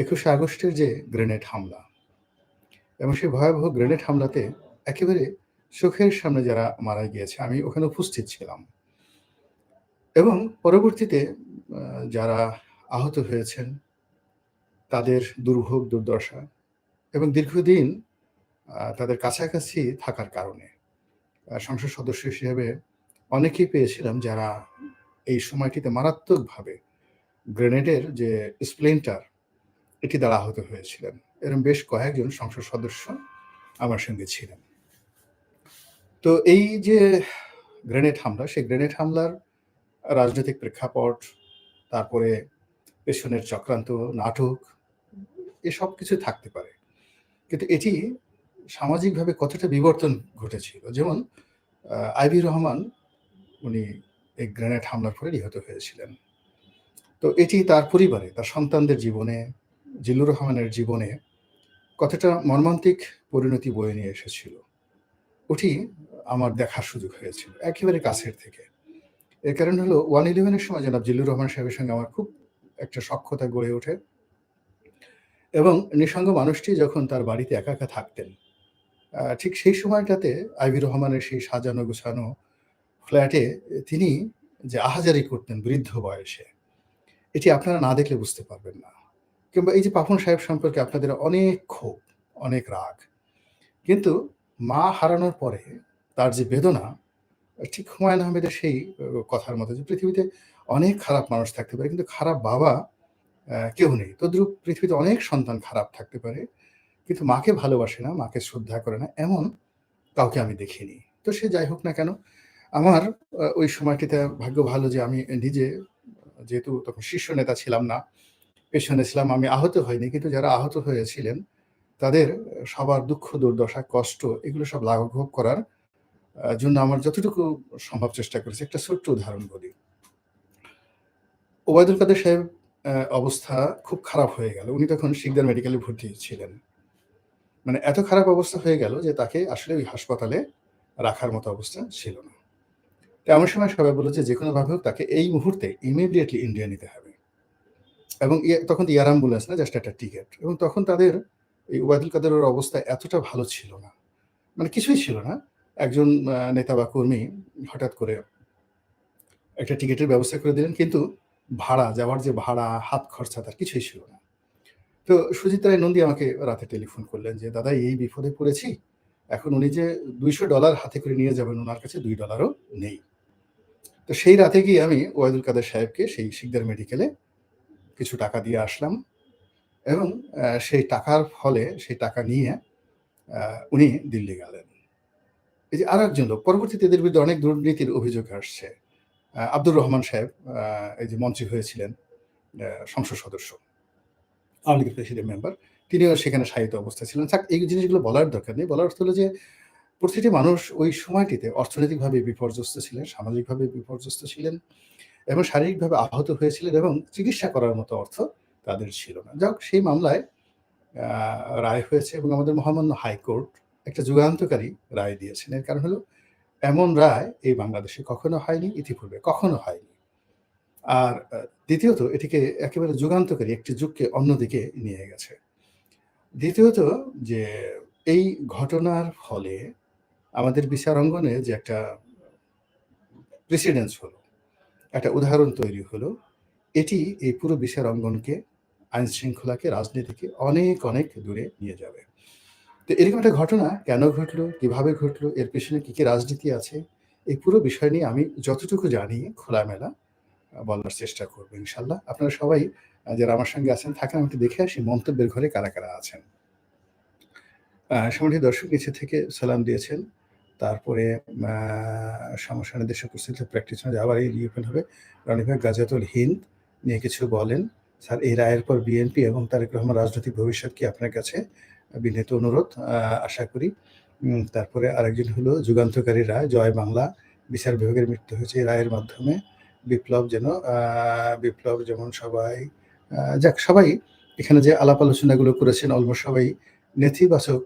একুশে আগস্টের যে গ্রেনেড হামলা এবং সেই ভয়াবহ গ্রেনেড হামলাতে একেবারে চোখের সামনে যারা মারা গিয়েছে, আমি ওখানে উপস্থিত ছিলাম। এবং পরবর্তীতে যারা আহত হয়েছেন, তাদের দুর্ভোগ, দুর্দশা এবং দীর্ঘদিন তাদের কাছাকাছি থাকার কারণে সংসদ সদস্য হিসেবে অনেকেই পেয়েছিলাম যারা এই সময়টিতে মারাত্মকভাবে গ্রেনেডের যে স্প্লেন্টার এটি দ্বারা আহত হয়েছিলেন। এরকম বেশ কয়েকজন সংসদ সদস্য আমার সঙ্গে ছিলেন। তো এই যে গ্রেনেড হামলা, সেই গ্রেনেড হামলার রাজনৈতিক প্রেক্ষাপট, তারপরে পেছনের চক্রান্ত, নাটক এসব কিছু থাকতে পারে। কিন্তু এটি সামাজিকভাবে কতটা বিবর্তন ঘটেছিল? যেমন আইবি রহমান উনি এই গ্রেনেড হামলার ফলে নিহত হয়েছিলেন। তো এটি তার পরিবারে, তার সন্তানদের জীবনে জিল্লুর রহমানের জীবনে কতটা মর্মান্তিক পরিণতি বয়ে নিয়ে এসেছিল। ওটি আমার দেখার সুযোগ হয়েছিল, একেবারে কাছের থেকে। এর কারণ হলো ওয়ান ইলেভেনের সময় জনাব জিল্লুর রহমান সাহেবের সঙ্গে আমার খুব একটা সক্ষতা গড়ে ওঠে এবং নিঃসঙ্গ মানুষটি যখন তার বাড়িতে একা একা থাকতেন ঠিক সেই সময়টাতে আইবি রহমানের সেই সাজানো গোছানো ফ্ল্যাটে তিনি যে আহাজারি করতেন বৃদ্ধ বয়সে, এটি আপনারা না দেখলে বুঝতে পারবেন না। কিংবা এই যে পাপন সাহেব সম্পর্কে আপনাদের অনেক ক্ষোভ, অনেক রাগ। কিন্তু মা হারানোর পরে তার যে বেদনা, ঠিক হুমায়ুন আহমেদের সেই কথার মতো যে পৃথিবীতে অনেক খারাপ মানুষ থাকতে পারে, কিন্তু খারাপ বাবা কেউ নেই। তদ্রুপ পৃথিবীতে অনেক সন্তান খারাপ থাকতে পারে, কিন্তু মাকে ভালোবাসে না, মাকে শ্রদ্ধা করে না, এমন কাউকে আমি দেখিনি। তো সে যাই হোক না কেন, আমার ওই সময়টিতে ভাগ্য ভালো যে আমি নিজে, যেহেতু তখন শীর্ষ নেতা ছিলাম না পেছনে ছিলাম, আমি আহত হইনি, কিন্তু যারা আহত হয়েছিলেন, তাদের সবার দুঃখ, দুর্দশা, কষ্ট, এগুলো সব লাঘব করার জন্য আমার যতটুকু সম্ভব চেষ্টা করেছি। একটা ছোট্ট উদাহরণ বলি। ওবায়দুল কাদের সাহেব অবস্থা খুব খারাপ হয়ে গেল। উনি তখন শিকদার মেডিকেলে ভর্তি ছিলেন। মানে এত খারাপ অবস্থা হয়ে গেল যে তাকে আসলে ওই হাসপাতালে রাখার মতো অবস্থা ছিল না। তো সময় সবাই বলল যে যে কোনোভাবে হোক তাকে এই মুহূর্তে ইমিডিয়েটলি ইন্ডিয়া নিতে হবে। এবং তখন তো এয়ার অ্যাম্বুলেন্স না, জাস্ট একটা টিকিট। এবং তখন তাদের এই ওবায়দুল কাদেরের অবস্থা এতটা ভালো ছিল না। মানে কিছুই ছিল না। একজন নেতা বা কর্মী হঠাৎ করে একটা টিকিটের ব্যবস্থা করে দিলেন, কিন্তু ভাড়া, যাওয়ার যে ভাড়া, হাত খরচা, তার কিছুই ছিল না। তো সুজিত রায় নন্দী আমাকে রাতে টেলিফোন করলেন যে, দাদা, এই বিপদে পড়েছি। এখন উনি যে দুইশো ডলার হাতে করে নিয়ে যাবেন ওনার কাছে দুই ডলারও নেই। তো সেই রাতে গিয়ে আমি ওয়াইদুল কাদের সাহেবকে, সেই শিকদার মেডিকেলে কিছু টাকা দিয়ে আসলাম এবং সেই টাকার ফলে, সেই টাকা নিয়ে উনি দিল্লি গেলেন। এই যে আর একজন লোক, পরবর্তীতে এদের বিরুদ্ধে অনেক দুর্নীতির অভিযোগ আসছে। আব্দুর রহমান সাহেব এই যে মন্ত্রী হয়েছিলেন সংসদ সদস্য, আওয়ামী লীগের প্রেসিডেন্ট মেম্বার, তিনিও সেখানে সাহিত্য অবস্থা ছিলেন। থাক এই জিনিসগুলো বলার দরকার নেই। বলার অর্থ হলো যে, প্রতিটি মানুষ ওই সময়টিতে অর্থনৈতিকভাবে বিপর্যস্ত ছিলেন, সামাজিকভাবে বিপর্যস্ত ছিলেন। এবং শারীরিকভাবে আহত হয়েছিলেন এবং চিকিৎসা করার মতো অর্থ তাদের ছিল না। যাক, সেই মামলায় রায় হয়েছে এবং আমাদের মহামান্য হাইকোর্ট একটা যুগান্তকারী রায় দিয়েছেন। এর কারণ হলো, এমন রায় এই বাংলাদেশে কখনো হয়নি, ইতিপূর্বে কখনো হয়নি। আর দ্বিতীয়ত, এটিকে একেবারে যুগান্তকারী, একটি যুগকে অন্যদিকে নিয়ে গেছে। দ্বিতীয়ত, যে এই ঘটনার ফলে আমাদের বিচার অঙ্গনে যে একটা প্রেসিডেন্স হলো একটা উদাহরণ তৈরি হলো। এটি এই পুরো বিচার অঙ্গনকে, আইন শৃঙ্খলাকে, রাজনীতিকে অনেক অনেক দূরে নিয়ে যাবে। তো এরকম একটা ঘটনা কেন ঘটলো, কীভাবে ঘটলো, এর পেছনে কি কি রাজনীতি আছে, এই পুরো বিষয় নিয়ে আমি যতটুকু জানি খোলামেলা বলার চেষ্টা করব ইনশাল্লাহ আপনারা সবাই যারা আমার সঙ্গে আছেন, থাকেন আমি একটু দেখে আসি মন্তব্যের ঘরে কারা কারা আছেন। সম্মানিত দর্শক, নিচে থেকে সালাম দিয়েছেন তারপরে সমস্যা দেশে উপস্থিত প্র্যাকটিস আবার এই রিওপেন হবে। রনি ভাই গাজাতুল হিন্দ নিয়ে কিছু বলেন। স্যার, এই রায়ের পর বিএনপি এবং তারেক রহমান রাজনৈতিক ভবিষ্যৎ কি আপনার কাছে বিনীত অনুরোধ? আশা করি। তারপরে আরেকজন হলো যুগান্তকারী রায়, জয় বাংলা। বিচার বিভাগের মৃত্যু হয়েছে এই রায়ের মাধ্যমে। বিপ্লব যেন বিপ্লব যেমন সবাই যাক, সবাই এখানে যে আলাপ আলোচনাগুলো করেছেন অলমোস্ট সবাই নেতিবাচক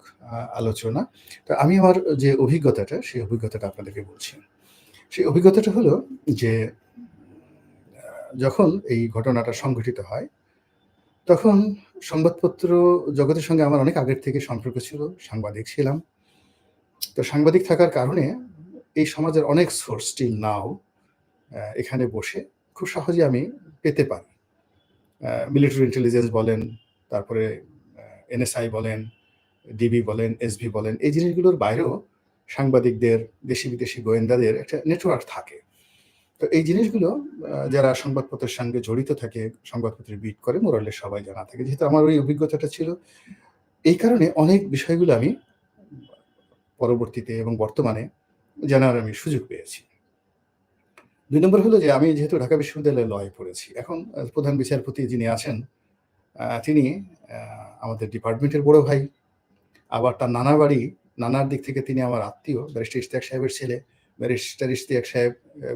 আলোচনা তো আমি আমার যে অভিজ্ঞতাটা সেই অভিজ্ঞতাটা আপনাদেরকে বলছি সেই অভিজ্ঞতাটা হলো যে যখন এই ঘটনাটা সংঘটিত হয় তখন সংবাদপত্র জগতের সঙ্গে আমার অনেক আগের থেকে সম্পর্ক ছিল। সাংবাদিক ছিলাম। তো সাংবাদিক থাকার কারণে এই সমাজের অনেক সোর্স স্টিল নাও এখানে বসে খুব সহজে আমি পেতে পারি। মিলিটারি ইন্টেলিজেন্স বলেন, তারপরে এনএসআই বলেন, ডিবি বলেন, এসবি বলেন, এই জিনিসগুলোর বাইরেও সাংবাদিকদের, দেশি-বিদেশি গোয়েন্দাদের একটা নেটওয়ার্ক থাকে। তো এই জিনিসগুলো যারা সংবাদপত্রের সঙ্গে জড়িত থাকে, সংবাদপত্রে বিট করে মোরালেস সবাই জানা থাকে। যেহেতু আমার ওই অভিজ্ঞতাটা ছিল, এই কারণে অনেক বিষয়গুলো আমি পরবর্তীতে এবং বর্তমানে জানার আমি সুযোগ পেয়েছি। দুই নম্বর হলো যে আমি যেহেতু ঢাকা বিশ্ববিদ্যালয়ে লয়ে পড়েছি। এখন প্রধান বিচারপতি যিনি আছেন, তিনি আমাদের ডিপার্টমেন্টের বড় ভাই। আবার তার নানা বাড়ি, নানার দিক থেকে তিনি আমার আত্মীয়। ব্যারিস্টার ইশতিয়াক সাহেবের ছেলে। ব্যারিস্টার ইশতিয়াক সাহেব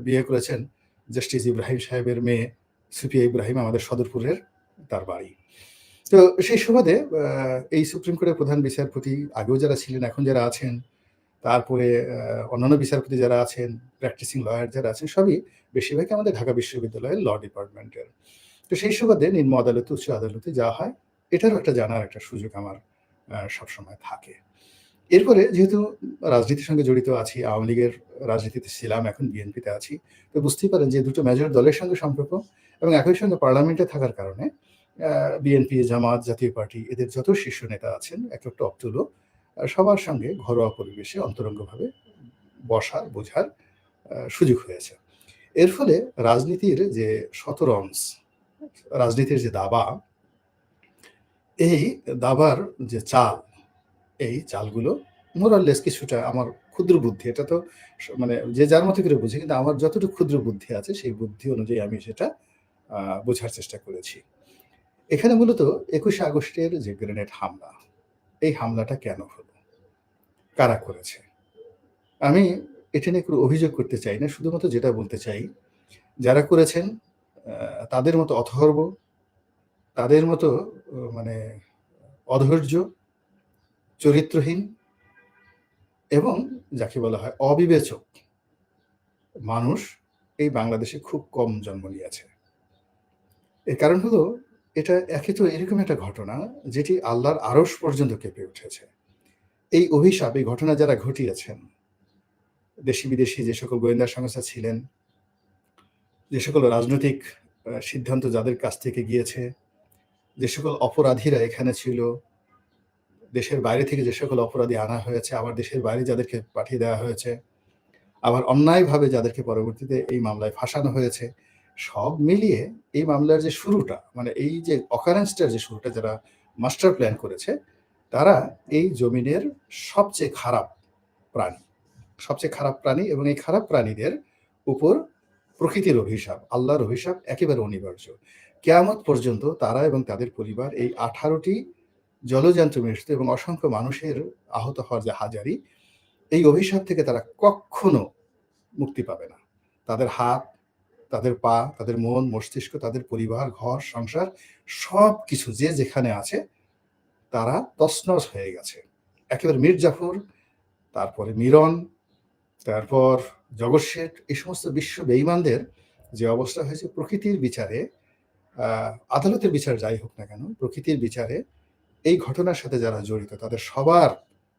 বিয়ে করেছেন জাস্টিস ইব্রাহিম সাহেবের মেয়ে সুফিয়া ইব্রাহিম আমাদের সদরপুরের তার বাড়ি। তো সেই সুবাদে এই সুপ্রিম কোর্টের প্রধান বিচারপতি আগেও যারা ছিলেন, এখন যারা আছেন, তারপরে অন্যান্য বিচারপতি যারা আছেন, প্র্যাকটিসিং লয়ার যারা আছেন, সবই বেশিরভাগই আমাদের ঢাকা বিশ্ববিদ্যালয়ের ল ডিপার্টমেন্টের। তো সেই সুবাদে নিম্ন আদালতে, উচ্চ আদালতে যাওয়া হয়। এটারও একটা জানার একটা সুযোগ আমার সবসময় থাকে। এরপরে যেহেতু রাজনীতির সঙ্গে জড়িত আছি, আওয়ামী লীগের রাজনীতিতে ছিলাম, এখন বিএনপিতে আছি। তো বুঝতেই পারেন যে দুটো মেজর দলের সঙ্গে সম্পর্ক এবং একই সঙ্গে পার্লামেন্টে থাকার কারণে বিএনপি, জামাত, জাতীয় পার্টি এদের যত শীর্ষ নেতা আছেন, এক একটা আ সবার সঙ্গে ঘরোয়া পরিবেশে অন্তরঙ্গভাবে বসার, বোঝার সুযোগ হয়েছে। এর ফলে রাজনীতির যে শতরঞ্চ, রাজনীতির যে দাবা এই দাবার যে চাল, এই চালগুলো মোরাললেস কিছুটা আমার ক্ষুদ্র বুদ্ধি, এটা তো মানে যে যার মতো করে বুঝে। কিন্তু আমার যতটুকু ক্ষুদ্র বুদ্ধি আছে, সেই বুদ্ধি অনুযায়ী আমি সেটা বোঝার চেষ্টা করেছি। এখানে মূলত ২১শে আগস্টের যে গ্রেনেড হামলা, এই হামলাটা কেন হলো? কারা করেছে? আমি এটা নিয়ে কোনো অভিযোগ করতে চাই না। শুধুমাত্র যেটা বলতে চাই, যারা করেছেন তাদের মতো অথর্ব, তাদের মতো মানে অধৈর্য, চরিত্রহীন এবং যাকে বলা হয় অবিবেচক মানুষ এই বাংলাদেশে খুব কম জন্ম নিয়েছে। এর কারণ হলো এটা একে তো এরকম একটা ঘটনা যেটি আল্লাহর আরশ পর্যন্ত কেঁপে উঠেছে। এই অভিশাপ, এই ঘটনা যারা ঘটিয়েছেন, দেশি-বিদেশি যে সকল গোয়েন্দা সংস্থা ছিলেন, যে সকল রাজনৈতিক সিদ্ধান্ত যাদের কাছ থেকে গিয়েছে, যে সকল অপরাধীরা এখানে ছিল, দেশের বাইরে থেকে যে সকল অপরাধী আনা হয়েছে, আবার দেশের বাইরে যাদেরকে পাঠিয়ে দেওয়া হয়েছে, আবার অন্যায়ভাবে যাদেরকে পরবর্তীতে এই মামলায় ফাঁসানো হয়েছে, সব মিলিয়ে এই মামলার যে শুরুটা, মানে এই যে অকারেন্সটার যে শুরুটা যারা মাস্টার প্ল্যান করেছে, তারা এই জমিনের সবচেয়ে খারাপ প্রাণী। সবচেয়ে খারাপ প্রাণী এবং এই খারাপ প্রাণীদের উপর প্রকৃতির অভিশাপ, আল্লাহর অভিশাপ একেবারে অনিবার্য। কেয়ামত পর্যন্ত তারা এবং তাদের পরিবার এই ১৮ টি জলযান্ত মৃত্যু এবং অসংখ্য মানুষের আহত হওয়ার যে হাজারি, এই অভিশাপ থেকে তারা কক্ষনো মুক্তি পাবে না। তাদের হাত, তাদের পা, তাদের মন, মস্তিষ্ক, তাদের পরিবার, ঘর, সংসার সব কিছু যে যেখানে আছে, তারা তছনছ হয়ে গেছে। একেবারে মীর জাফর, তারপরে মিরন, তারপর জগৎ শেঠ, এই সমস্ত বিশ্ব বেঈমানদের যে অবস্থা হয়েছে প্রকৃতির বিচারে, আদালতের বিচার যাই হোক না কেন, প্রকৃতির বিচারে এই ঘটনার সাথে যারা জড়িত তাদের সবার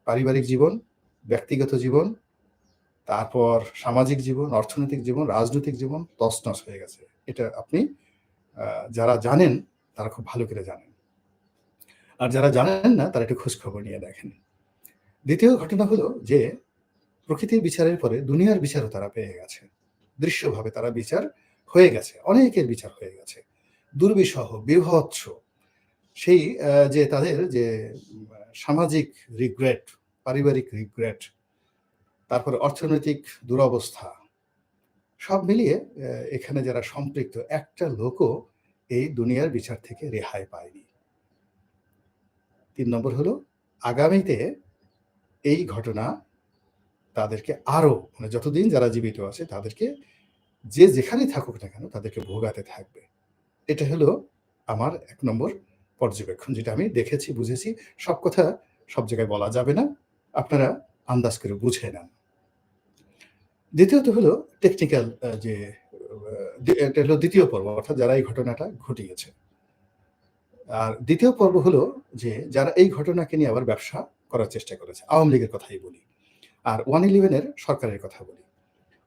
পারিবারিক জীবন, ব্যক্তিগত জীবন, তারপর সামাজিক জীবন, অর্থনৈতিক জীবন, রাজনৈতিক জীবন তছনছ হয়ে গেছে। এটা আপনি যারা জানেন, তারা খুব ভালো করে জানেন। আর যারা জানেন না, তারা একটু খোঁজখবর নিয়ে দেখেন। দ্বিতীয় ঘটনা হলো যে প্রকৃতির বিচারের পরে দুনিয়ার বিচারও তারা পেয়ে গেছে। দৃশ্যভাবে তারা বিচার হয়ে গেছে। অনেকের বিচার হয়ে গেছে। দুর্বিষহ, বীভৎস সেই যে তাদের যে সামাজিক রিগ্রেট, পারিবারিক রিগ্রেট, তারপরে অর্থনৈতিক দুরবস্থা, সব মিলিয়ে এখানে যারা সম্পৃক্ত, একটা লোকও এই দুনিয়ার বিচার থেকে রেহাই পায়নি। তিন নম্বর হলো আগামীতে এই ঘটনা তাদেরকে আরও মানে যতদিন যারা জীবিত আছে তাদেরকে যে যেখানেই থাকুক না কেন তাদেরকে ভোগাতে থাকবে। এটা হলো আমার এক নম্বর পর্যবেক্ষণ যেটা আমি দেখেছি, বুঝেছি। সব কথা সব জায়গায় বলা যাবে না। আপনারা আন্দাজ করে বুঝে নেন। দ্বিতীয়ত হলো টেকনিক্যাল যে এটা হলো দ্বিতীয় পর্ব অর্থাৎ যারা এই ঘটনাটা ঘটিয়েছে। আর দ্বিতীয় পর্ব হলো যে যারা এই ঘটনাকে নিয়ে আবার ব্যবসা করার চেষ্টা করেছে আওয়ামী লীগের কথাই বলি আর ওয়ান ইলেভেনের সরকারের কথা বলি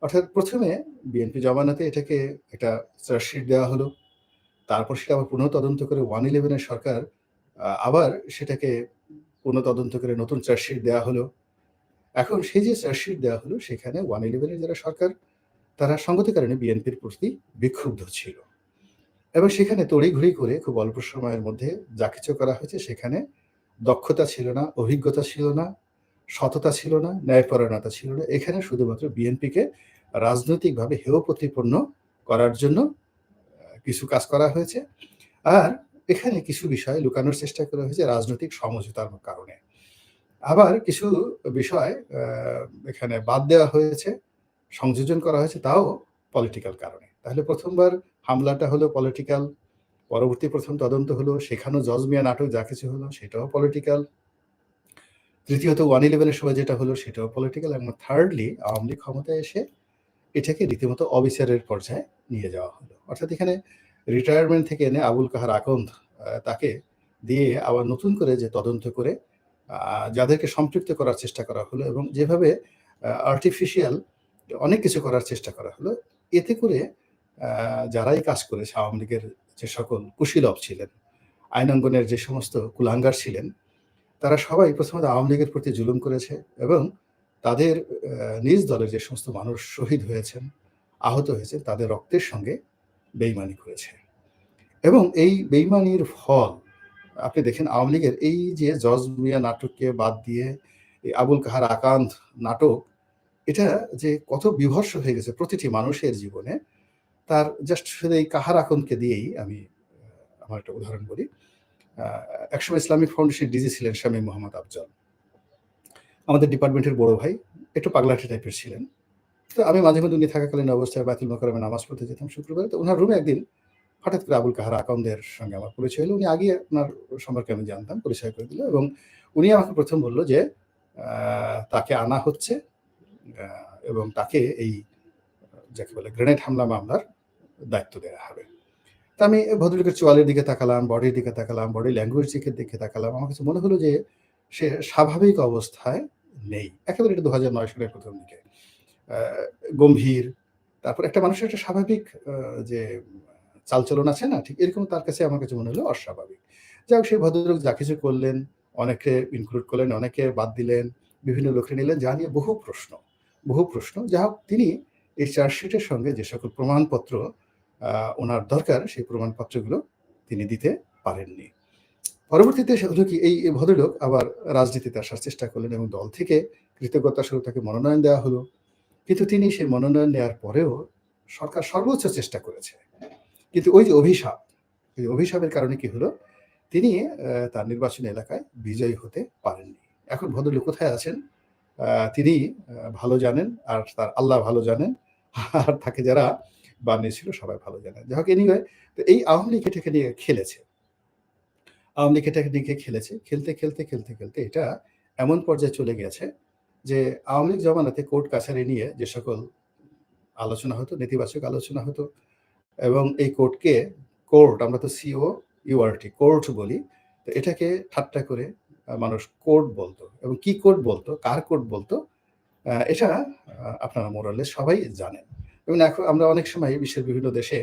অর্থাৎ প্রথমে বিএনপি জমানাতে এটাকে একটা চার্জশিট দেওয়া হলো তারপর সেটা আবার পুনঃ তদন্ত করে ওয়ান ইলেভেনের সরকার আবার সেটাকে পুনঃ তদন্ত করে নতুন চার্জশিট দেওয়া হলো। এখন সেই যে চার্জশিট দেওয়া হলো, সেখানে ওয়ান ইলেভেনের যারা সরকার, তারা সঙ্গতি কারণে বিএনপির প্রতি বিক্ষুব্ধ ছিল। এবং সেখানে তড়িঘড়ি করে খুব অল্প সময়ের মধ্যে যা কিছু করা হয়েছে, সেখানে দক্ষতা ছিল না, অভিজ্ঞতা ছিল না, সততা ছিল না, ন্যায়পরায়ণতা ছিল না। এখানে শুধুমাত্র বিএনপিকে রাজনৈতিকভাবে হেয় প্রতিপন্ন করার জন্য কিছু কাজ করা হয়েছে। আর এখানে কিছু বিষয় লুকানোর চেষ্টা করা হয়েছে রাজনৈতিক সমঝোতার কারণে। আবার কিছু বিষয় এখানে বাদ দেওয়া হয়েছে, সংযোজন করা হয়েছে তাও পলিটিক্যাল কারণে। তাহলে প্রথমবার হামলাটা হলো পলিটিক্যাল পরবর্তী প্রথম তদন্ত হলো, সেখানেও জজমিয়া নাটক যা কিছু হলো সেটাও পলিটিক্যাল তৃতীয়ত ওয়ান ইলেভেনের সময় যেটা হলো সেটাও পলিটিক্যাল এবং থার্ডলি আওয়ামী লীগ ক্ষমতায় এসে এটাকে রীতিমতো অবিচারের পর্যায়ে নিয়ে যাওয়া হলো। অর্থাৎ এখানে রিটায়ারমেন্ট থেকে এনে আবুল কাহার আকন্দ তাকে দিয়ে আবার নতুন করে যে তদন্ত করে যাদেরকে সম্পৃক্ত করার চেষ্টা করা হলো এবং যেভাবে আর্টিফিশিয়াল অনেক কিছু করার চেষ্টা করা হলো, এতে করে যারাই কাজ করেছে, আওয়ামী লীগের যে সকল কুশীলভ ছিলেন, আইনাঙ্গনের যে সমস্ত কুলাঙ্গার ছিলেন, তারা সবাই প্রথমত আওয়ামী লীগের প্রতি জুলুম করেছে এবং তাদের নিজ দলের যে সমস্ত মানুষ শহীদ হয়েছেন, আহত হয়েছেন, তাদের রক্তের সঙ্গে বেইমানি করেছে। এবং এই বেইমানির ফল, আপনি দেখেন আওয়ামী লীগের এই যে জজ মিয়া নাটককে বাদ দিয়ে এই আবুল কাহার আকান্ত নাটক, এটা যে কত বিভর্ষ হয়ে গেছে প্রতিটি মানুষের জীবনে, তার জাস্ট শুধু এই কাহার আকনকে দিয়েই আমি আমার একটা উদাহরণ বলি। একসময় ইসলামিক ফাউন্ডেশন ডিজি ছিলেন স্বামী মোহাম্মদ আফজল। আমাদের ডিপার্টমেন্টের বড় ভাই একটু পাগলাটি টাইপের ছিলেন। তো আমি মাঝে মধ্যে উনি থাকাকালীন অবস্থায় বাতিল মকরমে নামাজ পড়তে যেতাম শুক্রবারে। তো ওনার রুমে একদিন হঠাৎ করে আবুল কাহার আকন্দের সঙ্গে আমার পরিচয় হলো। উনি আগে আপনার সম্পর্কে আমি জানতাম, পরিচয় করে দিল এবং উনি আমাকে প্রথম বলল যে তাকে আনা হচ্ছে এবং তাকে এই, যাকে বলে গ্রেনেড হামলা মামলার দায়িত্ব দেওয়া হবে। তা আমি ভদ্রলোকের চোয়ালের দিকে তাকালাম বডির দিকে তাকালাম বডি ল্যাঙ্গুয়েজ দিকে তাকালাম। আমার কাছে মনে হলো যে সে স্বাভাবিক অবস্থায় নেই। একেবারে এটা দু হাজার নয় সালের প্রথম দিকে। গম্ভীর, তারপর একটা মানুষের একটা স্বাভাবিক যে চালচলন আছে না, ঠিক এরকম তার কাছে আমার কাছে মনে হলো অস্বাভাবিক। যাই হোক, সেই ভদ্রলোক যা কিছু করলেন অনেকে ইনক্লুড করলেন অনেকে বাদ দিলেন, বিভিন্ন লোকে নিলেন, যা নিয়ে বহু প্রশ্ন বহু প্রশ্ন। যা হোক, তিনি এই চার্জশিটের সঙ্গে যে সকল প্রমাণপত্র ওনার দরকার, সেই প্রমাণপত্রগুলো তিনি দিতে পারেননি। পরবর্তীতে হলো কি এই ভদ্রলোক আবার রাজনীতিতে আসার চেষ্টা করলেন এবং দল থেকে কৃতজ্ঞতা স্বরূপ তাকে মনোনয়ন দেওয়া হলো। কিন্তু তিনি সেই মনোনয়ন নেওয়ার পরেও সরকার সর্বোচ্চ চেষ্টা করেছে। কিন্তু ওই যে অভিশাপ ওই অভিশাপের কারণে কি হলো? তিনি তার নির্বাচনী এলাকায় বিজয়ী হতে পারেননি। এখন ভদ্রলোক কোথায় আছেন? তিনি ভালো জানেন আর তার আল্লাহ ভালো জানেন। আর তাকে যারা বানিয়েছিল সবাই ভালো জানেন। যাই হোক এনিওয়ে তো এই আওয়ামী লীগ এটাকে নিয়ে খেলেছে। আওয়ামী লীগ এটাকে খেলেছে। খেলতে খেলতে খেলতে খেলতে এটা এমন পর্যায়ে চলে গেছে যে আওয়ামী লীগ জমানাতে কোর্ট কাছারি নিয়ে যে সকল আলোচনা হতো, নেতিবাচক আলোচনা হতো এবং এই কোর্টকে কোর্ট, আমরা তো সিও ইউআরটি কোর্ট বলি, তো এটাকে ঠাট্টা করে মানুষ কোর্ট বলতো এবং কি কোর্ট বলতো, কার কোর্ট বলতো এটা আপনারা মোরালে সবাই জানেন। এবং এখন আমরা অনেক সময় বিশ্বের বিভিন্ন দেশে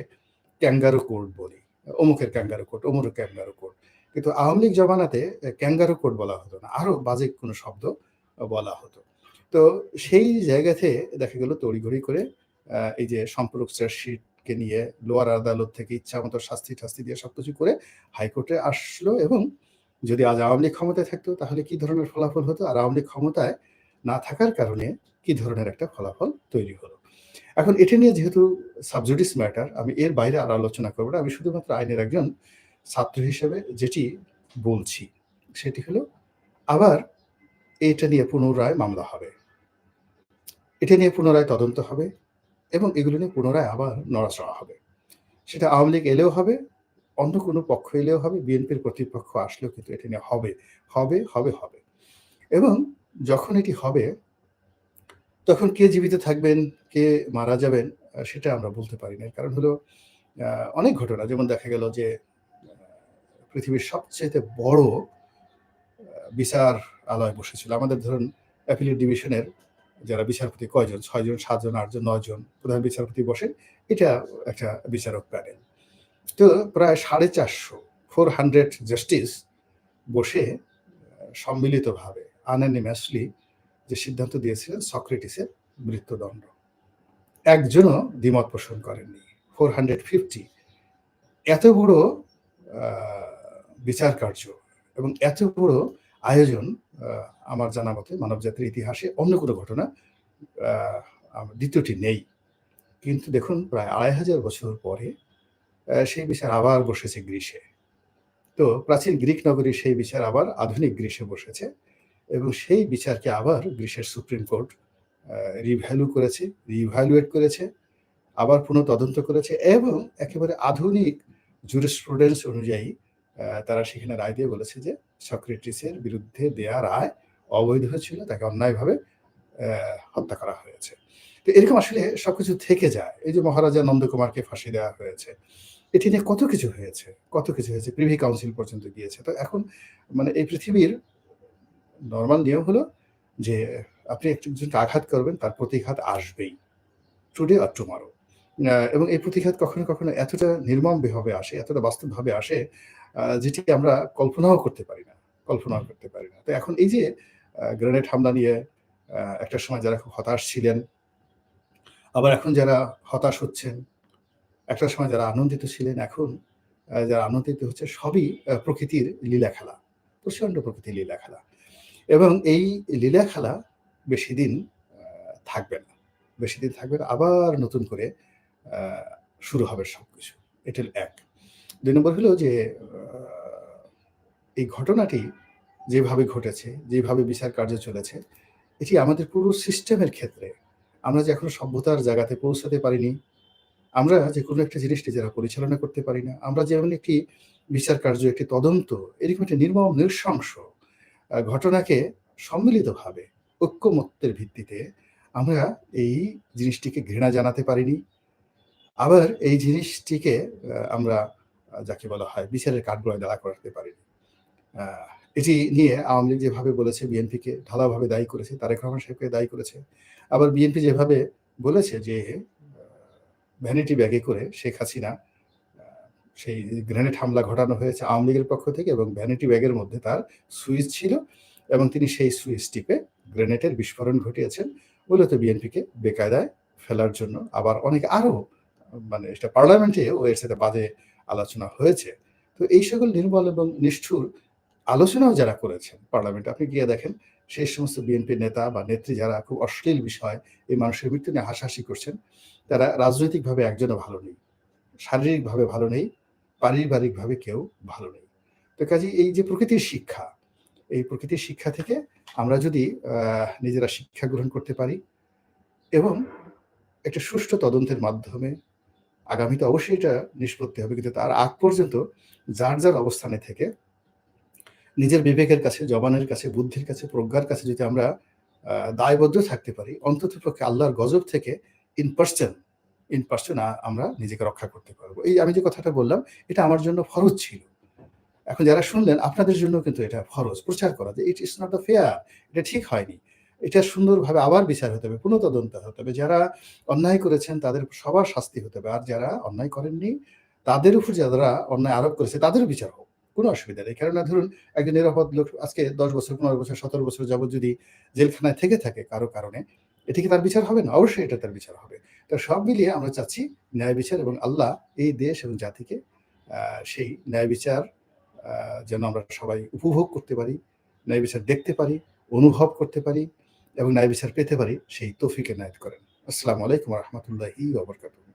ক্যাঙ্গারু কোর্ট বলি, অমুকের ক্যাঙ্গারু কোর্ট অমুকের ক্যাঙ্গারু কোর্ট। কিন্তু আওয়ামী লীগ জমানাতে ক্যাঙ্গারু কোর্ট বলা হতো না, আরও বাজে কোনো শব্দ বলা হতো। তো সেই জায়গাতে দেখা গেল তড়িঘড়ি করে এই যে সম্পর্ক চার্জশিটকে নিয়ে লোয়ার আদালত থেকে ইচ্ছা মতো শাস্তি টাস্তি দিয়ে সবকিছু করে হাইকোর্টে আসলো এবং যদি আজ আওয়ামী লীগ ক্ষমতায় থাকতো, তাহলে কি ধরনের ফলাফল হতো? আর আওয়ামী লীগ ক্ষমতায় না থাকার কারণে কি ধরনের একটা ফলাফল তৈরি হলো? এখন এটা নিয়ে যেহেতু সাবজুডিস ম্যাটার আমি এর বাইরে আর আলোচনা করব না। আমি শুধুমাত্র আইনের একজন ছাত্র হিসেবে যেটি বলছি, সেটি হলো আবার এটা নিয়ে পুনরায় মামলা হবে। এটা নিয়ে পুনরায় তদন্ত হবে এবং এগুলো নিয়ে পুনরায় আবার নড়াচড়া হবে। সেটা আওয়ামী লীগ এলেও হবে, অন্য কোনো পক্ষ এলেও হবে, বিএনপির কর্তৃপক্ষ আসলেও কিন্তু এটা নিয়ে হবে হবে হবে হবে। এবং যখন এটি হবে, তখন কে জীবিত থাকবেন, কে মারা যাবেন, সেটা আমরা বলতে পারি না কারণ হলো অনেক ঘটনা। যেমন দেখা গেল যে পৃথিবীর সবচাইতে বড় বিচার আলয় বসেছিল। আমাদের ধরুন অ্যাপিলেট ডিভিশনের যারা বিচারপতি কয়জন? ৬ জন, ৭ জন, ৮ জন, ৯ জন প্রধান বিচারপতি বসেন। এটা একটা বিচারক প্যানেল। তো প্রায় 450 400 জাস্টিস বসে সম্মিলিতভাবে unanimously যে সিদ্ধান্ত দিয়েছিলেন সক্রেটিসের মৃত্যুদণ্ড। একজনও দ্বিমত পোষণ করেননি। 450 এত বড় বিচার কার্য এবং এত বড় আয়োজন আমার জানা মতে মানবজাতির ইতিহাসে অন্য কোনো ঘটনা আ আ ২য় টি নেই। কিন্তু দেখুন প্রায় ২৫০০ বছর পরে সেই বিচার আবার বসেছে গ্রিসে। তো প্রাচীন গ্রিক নগরীর সেই বিচার আবার আধুনিক গ্রিসে বসেছে এবং সেই বিচারকে আবার গ্রিসের সুপ্রিম কোর্ট রিভ্যালু করেছে, রিভ্যালুয়েট করেছে, আবার পুনঃ তদন্ত করেছে এবং একেবারে আধুনিক জুরিসপ্রুডেন্স অনুযায়ী তারা সেখানে রায় দিয়ে বলেছে যে সক্রেটিসের বিরুদ্ধে দেয়া রায় অবৈধ ছিল। তাকে অন্যায়ভাবে হত্যা করা হয়েছে। তো এরকম আসলে সবকিছু থেকে যায়। এই যে মহারাজা নন্দকুমারকে ফাঁসি দেওয়া হয়েছে। এটি নিয়ে কত কিছু হয়েছে, কত কিছু হয়েছে। প্রিভি কাউন্সিল পর্যন্ত গিয়েছে। তো এখন মানে এই পৃথিবীর নর্মাল নিয়ম হলো যে আপনি একজনকে আঘাত করবেন তার প্রতিঘাত আসবেই। টুডে আর টুমরো। এবং এই প্রতিঘাত কখনো, কখনো এতটা নির্মমভাবে আসে, এতটা বাস্তবভাবে আসে যেটি আমরা কল্পনাও করতে পারি না। কল্পনাও করতে পারি না। তো এখন এই যে গ্রেনেড হামলা নিয়ে একটা সময় যারা খুব হতাশ ছিলেন আবার এখন যারা হতাশ হচ্ছেন, একটা সময় যারা আনন্দিত ছিলেন, এখন যারা আনন্দিত হচ্ছে সবই প্রকৃতির লীলা খেলা। প্রচণ্ড প্রকৃতির লীলা খেলা। এবং এই লীলা খেলা বেশিদিন আ থাকবে না। বেশি দিন থাকবে না। আবার নতুন করে শুরু হবে সবকিছু। এটা হলো ১ ২ নম্বর হলো যে এই ঘটনাটি যেভাবে ঘটেছে, যেভাবে বিচার কার্য চলেছে, এটি আমাদের পুরো সিস্টেমের ক্ষেত্রে আমরা যে এখনও সভ্যতার জায়গাতে পৌঁছাতে পারিনি, আমরা যে কোনো একটা জিনিস নিজেরা পরিচালনা করতে পারি না। আমরা যেমন একটি বিচার কার্য, একটি তদন্ত এরকম একটি নির্মম নৃশংস ঘটনাকে সম্মিলিতভাবে ঐক্যমত্যের ভিত্তিতে আমরা এই জিনিসটিকে ঘৃণা জানাতে পারিনি। আবার এই জিনিসটিকে আমরা যাকে বলা হয় বিচারের কাঠগড়ায় দাঁড়া করাতে পারিনি। এটি নিয়ে আওয়ামী লীগ যেভাবে বলেছে বিএনপিকে ঢালাওভাবে দায়ী করেছে, তারেক রহমান সাহেবকে দায়ী করেছে। আবার বিএনপি যেভাবে বলেছে যে ভ্যানিটি ব্যাগে করে শেখ হাসিনা সেই গ্রেনেড হামলা ঘটানো হয়েছে আওয়ামী লীগের পক্ষ থেকে এবং ভ্যানিটি ব্যাগের মধ্যে তার সুইচ ছিল এবং তিনি সেই সুইচ টিপে গ্রেনেডের বিস্ফোরণ ঘটিয়েছেন। মূলত বিএনপিকে বেকায়দায় ফেলার জন্য আবার অনেক আরও মানে এটা পার্লামেন্টে ও এর সাথে বাজে আলোচনা হয়েছে। তো এই সকল নির্মল এবং নিষ্ঠুর আলোচনাও যারা করেছেন পার্লামেন্টে আপনি গিয়ে দেখেন সেই সমস্ত বিএনপি নেতা বা নেত্রী যারা খুব অশ্লীল বিষয় এই মানুষের মৃত্যু নিয়ে হাসাহাসি করছেন, তারা রাজনৈতিকভাবে একজনও ভালো নেই। শারীরিকভাবে ভালো নেই, পারিবারিকভাবে কেউ ভালো নেই। তো কাজেই এই যে প্রকৃতির শিক্ষা, এই প্রকৃতির শিক্ষা থেকে আমরা যদি নিজেরা শিক্ষা গ্রহণ করতে পারি এবং একটা সুষ্ঠু তদন্তের মাধ্যমে আগামীতে অবশ্যই এটা নিষ্পত্তি হবে। কিন্তু তার আগ পর্যন্ত যার, যার অবস্থানে থেকে নিজের বিবেকের কাছে, জবানের কাছে, বুদ্ধির কাছে, প্রজ্ঞার কাছে যদি আমরা দায়বদ্ধ থাকতে পারি, অন্ততপক্ষে আল্লাহর গজব থেকে ইন পার্সন ইন পার্সন আমরা নিজেকে রক্ষা করতে পারব এই আমি যে কথাটা বললাম, এটা আমার জন্য ফরজ ছিল। এখন যারা শুনলেন আপনাদের জন্য কিন্তু এটা ফরজ প্রচার করা যে it is not a fair এটা ঠিক হয়নি। এটা সুন্দরভাবে আবার বিচার হতে হবে, পুনঃ তদন্ত হতে হবে। যারা অন্যায় করেছেন তাদের সবার শাস্তি হতে হবে। আর যারা অন্যায় করেননি তাদের উপর যারা অন্যায় আরোপ করেছে তাদেরও বিচার হোক। কোনো অসুবিধা নেই। কেননা ধরুন একজন নিরাপদ লোক আজকে ১০ বছর, ১৫ বছর, ১৭ বছর যাবৎ যদি জেলখানায় থেকে থাকে কারও কারণে, এটা কি তার বিচার হবে না? অবশ্যই এটা তার বিচার হবে। তো সব মিলিয়ে আমরা চাচ্ছি ন্যায় বিচার এবং আল্লাহ এই দেশ এবং জাতিকে সেই ন্যায় বিচার যেন আমরা সবাই উপভোগ করতে পারি, ন্যায় বিচার দেখতে পারি, অনুভব করতে পারি এবং ন্যায় বিচার পেতে পারি সেই তৌফিক নায়ত করেন। আসসালামু আলাইকুম রহমতুল্লাহ ওবরকাতুহ।